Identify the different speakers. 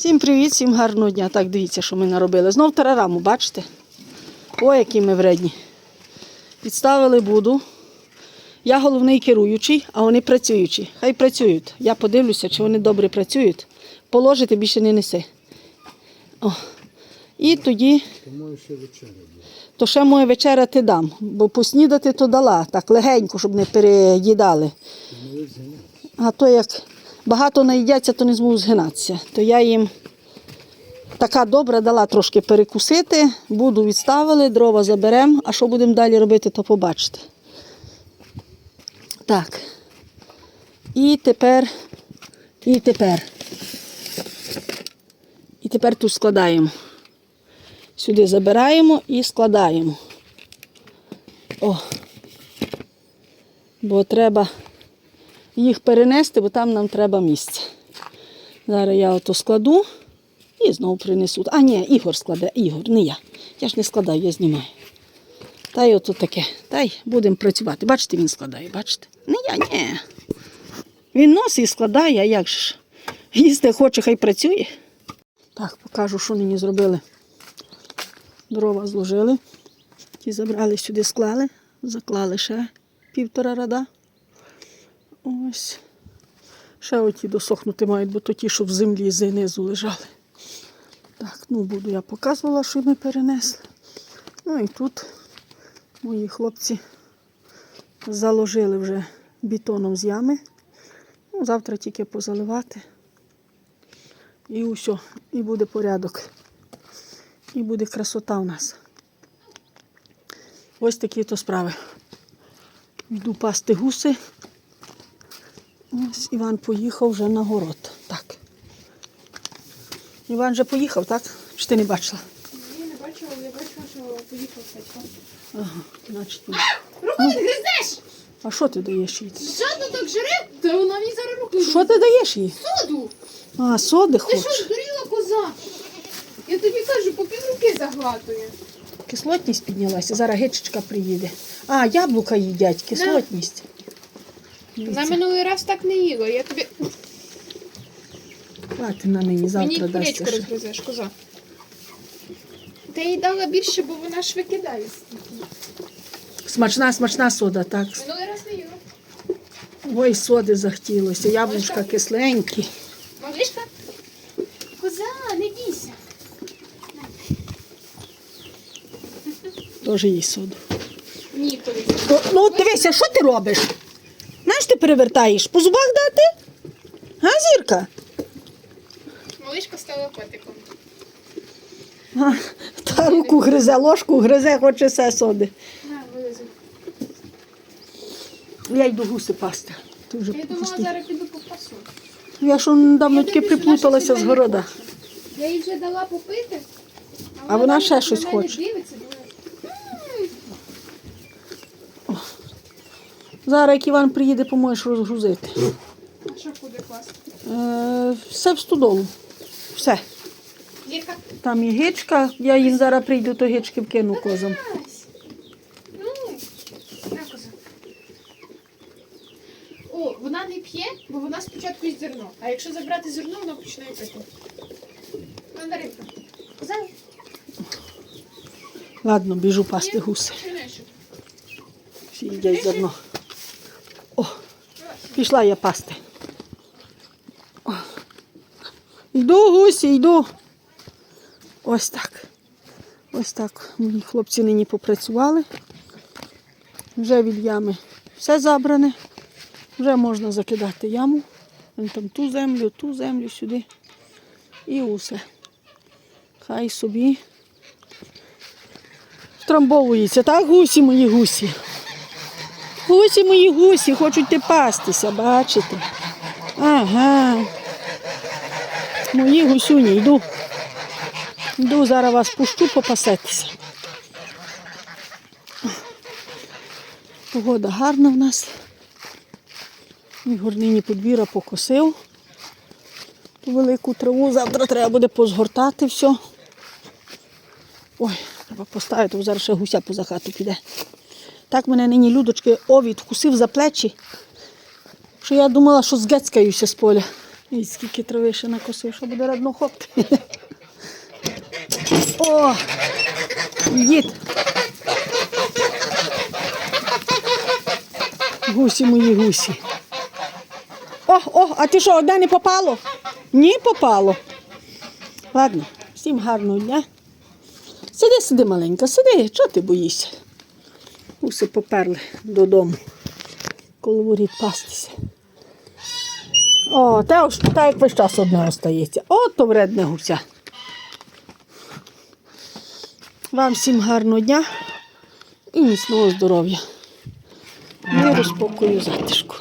Speaker 1: Всім привіт, всім гарного дня. Так, дивіться, що ми наробили. Знов тарараму, бачите? Ой, які ми вредні. Підставили буду. Я головний керуючий, а вони працюючі. Хай працюють. Я подивлюся, чи вони добре працюють. Положити більше не неси. О. І тоді, то ще моє вечеря ти дам, бо поснідати то дала, так легенько, щоб не переїдали. А то як багато наїдяться, то не зможу згинатися. То я їм така добра дала трошки перекусити, буду відставили, дрова заберемо, а що будемо далі робити, то побачите. Так. І тепер, і тепер. І тепер тут складаємо. Сюди забираємо і складаємо. О. Бо треба їх перенести, бо там нам треба місце. Зараз я ото складу і знову принесу. А ні, Ігор складе, Ігор, не я. Я ж не складаю, я знімаю. Та й ото таке. Та й будемо працювати. Бачите, він складає, бачите? Не я, ні. Він носить і складає, а як ж? Їсти хоче, хай працює. Так, покажу, що нині зробили. Дрова зложили. Ті забрали сюди, склали, заклали ще півтора рада. Ось. Ще оті досохнути мають, бо то ті, що в землі знизу лежали. Так, ну буду я показувала, що ми перенесли. Ну і тут мої хлопці заложили вже бетоном з ями. Ну, завтра тільки позаливати. І усе, і буде порядок. І буде красота у нас. Ось такі то справи. Йду пасти гуси. Ось Іван поїхав вже на город. Так. Іван вже поїхав, так? Чи ти не бачила?
Speaker 2: Я не бачила, я бачила, що поїхав Садько.
Speaker 1: Ага, значить ні.
Speaker 2: Руку гризеш!
Speaker 1: А що ти даєш їй?
Speaker 2: Жадно так жре, та вона мені зараз руку
Speaker 1: Що ти даєш їй?
Speaker 2: Соду!
Speaker 1: А, соди
Speaker 2: Ти
Speaker 1: хочеш?
Speaker 2: що, здуріла коза? Я тобі кажу, по пів руки заглатує.
Speaker 1: Кислотність піднялася, зараз гечечка приїде. А, яблука їдять, кислотність.
Speaker 2: Вона минулий раз так не їла, я тобі...
Speaker 1: Хвати на
Speaker 2: Мені
Speaker 1: завтра дасться. ще.
Speaker 2: розгризеш, коза. Ти їй дала більше, бо вона ж викидає.
Speaker 1: Смачна, смачна сода, так.
Speaker 2: Минулий раз не їла.
Speaker 1: Ой, соди захотілося, яблучка кисленькі.
Speaker 2: Малишка? Коза, не бійся.
Speaker 1: Теж їй соду.
Speaker 2: Ні, коли.
Speaker 1: Ну, ну дивися, що ти робиш? Перевертаєш? По зубах дати? Га, зірка?
Speaker 2: Малишка стала котиком.
Speaker 1: А, Та руку гризе, ложку гризе, хоче все соди.
Speaker 2: На.
Speaker 1: Я йду гуси пасти. Ти вже
Speaker 2: Я думала, зараз піду по пасу.
Speaker 1: Я ж недавно
Speaker 2: Я
Speaker 1: тільки
Speaker 2: дивлюсь,
Speaker 1: приплуталася
Speaker 2: вона
Speaker 1: з
Speaker 2: щось
Speaker 1: города.
Speaker 2: від мене хоче. Я їй вже дала попити.
Speaker 1: А вона ще
Speaker 2: на
Speaker 1: щось
Speaker 2: мене
Speaker 1: хоче.
Speaker 2: Дивиться,
Speaker 1: Зараз, як Іван приїде, поможеш розгрузити.
Speaker 2: а що куди класти?
Speaker 1: Е, все в стодолу. Все.
Speaker 2: Лірка,
Speaker 1: Там і гичка, я їм зараз прийду, то гички вкину козам.
Speaker 2: Ась. Ну, на коза. О, вона не п'є, бо вона спочатку їсть зерно. А якщо забрати зерно, вона починає пити. Мандаринка. Коза?
Speaker 1: Ладно, біжу пасти гуси. Всі їдять зерно. Пішла я пасти. Йду, гусі, йду. Ось так. Ось так. Мої хлопці нині попрацювали. Вже від ями все забране. Вже можна закидати яму. Там ту землю, ту землю сюди. І усе. Хай собі втрамбовується. Так, гусі мої гусі. Гусі мої гусі, хочуть пастися, бачите? Ага. Мої гусюні, йду. Йду, зараз вас пущу попасетися. Погода гарна в нас. Ігор нині подвір'я покосив. Ту велику траву. Завтра треба буде позгортати все. Ой, треба поставити, бо зараз ще гуся поза хату піде. Так мене нині людочки овід вкусив за плечі, що я думала, що згецькаюся з поля. І скільки трави ще накосив, що буде радно хопти. О! Дід. Гусі мої гусі. О, о, а ти що, одне не попало? Ні, попало. Ладно, всім гарного дня. Сиди, сиди, маленька, сиди, чого ти боїшся? Гуси поперли додому. коли воріт пастися. О, та, та як весь час одне остається. От то вредне гуся. Вам всім гарного дня і міцного здоров'я. Миру, спокою, затишку.